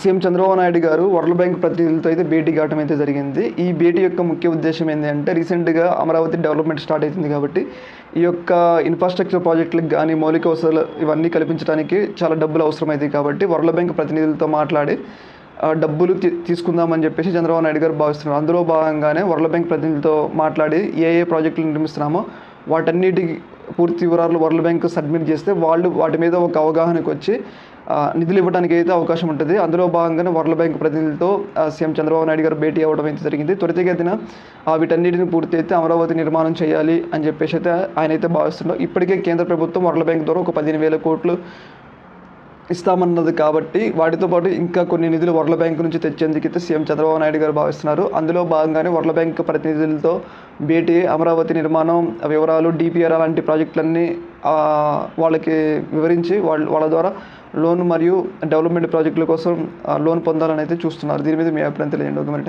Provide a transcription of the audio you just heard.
CM Chandrababu Naidu గారు world bank ప్రతినిధులతో అయితే భేటీ కావడం అయితే జరిగింది. ఈ భేటీ యొక్క ముఖ్య ఉద్దేశం ఏంటంటే రీసెంట్గా అమరావతి డెవలప్మెంట్ స్టార్ట్ అవుతుంది కాబట్టి ఈ యొక్క ఇన్ఫ్రాస్ట్రక్చర్ ప్రాజెక్టులకు కానీ మౌలిక అవసరాలు ఇవన్నీ కల్పించడానికి చాలా డబ్బులు అవసరమైంది కాబట్టి వరల్డ్ బ్యాంక్ ప్రతినిధులతో మాట్లాడి డబ్బులు తీసుకుందామని చెప్పేసి చంద్రబాబు నాయుడు గారు భావిస్తున్నారు. అందులో భాగంగానే వరల్డ్ బ్యాంక్ ప్రతినిధులతో మాట్లాడి ఏ ఏ ప్రాజెక్టులు నిర్మిస్తున్నామో వాటన్నిటికి పూర్తి వివరాలు వరల్డ్ బ్యాంక్ సబ్మిట్ చేస్తే వాళ్ళు వాటి మీద ఒక అవగాహనకు వచ్చి నిధులు ఇవ్వడానికి అయితే అవకాశం ఉంటుంది. అందులో భాగంగానే వరల్డ్ బ్యాంక్ ప్రతినిధులతో సీఎం చంద్రబాబు నాయుడు గారు భేటీ అవ్వడం అయితే జరిగింది. త్వరితగతిన వీటన్నిటిని పూర్తి అయితే అమరావతి నిర్మాణం చేయాలి అని చెప్పేసి అయితే ఆయన అయితే భావిస్తున్నారు. ఇప్పటికే కేంద్ర ప్రభుత్వం వరల్డ్ బ్యాంక్ ద్వారా ఒక పదిహేను వేల కోట్లు ఇస్తామన్నది కాబట్టి వాటితో పాటు ఇంకా కొన్ని నిధులు వరల్డ్ బ్యాంక్ నుంచి తెచ్చేందుకైతే సీఎం చంద్రబాబు నాయుడు గారు భావిస్తున్నారు. అందులో భాగంగానే వరల్డ్ బ్యాంక్ ప్రతినిధులతో భేటీ అమరావతి నిర్మాణం వివరాలు డిపిఆర్ అలాంటి ప్రాజెక్టులన్నీ వాళ్ళకి వివరించి వాళ్ళ వాళ్ళ ద్వారా లోన్ మరియు డెవలప్మెంట్ ప్రాజెక్టుల కోసం లోన్ పొందాలని అయితే చూస్తున్నారు దీని మీద మీ అభిప్రాయం తెలియజేయండి ఒక.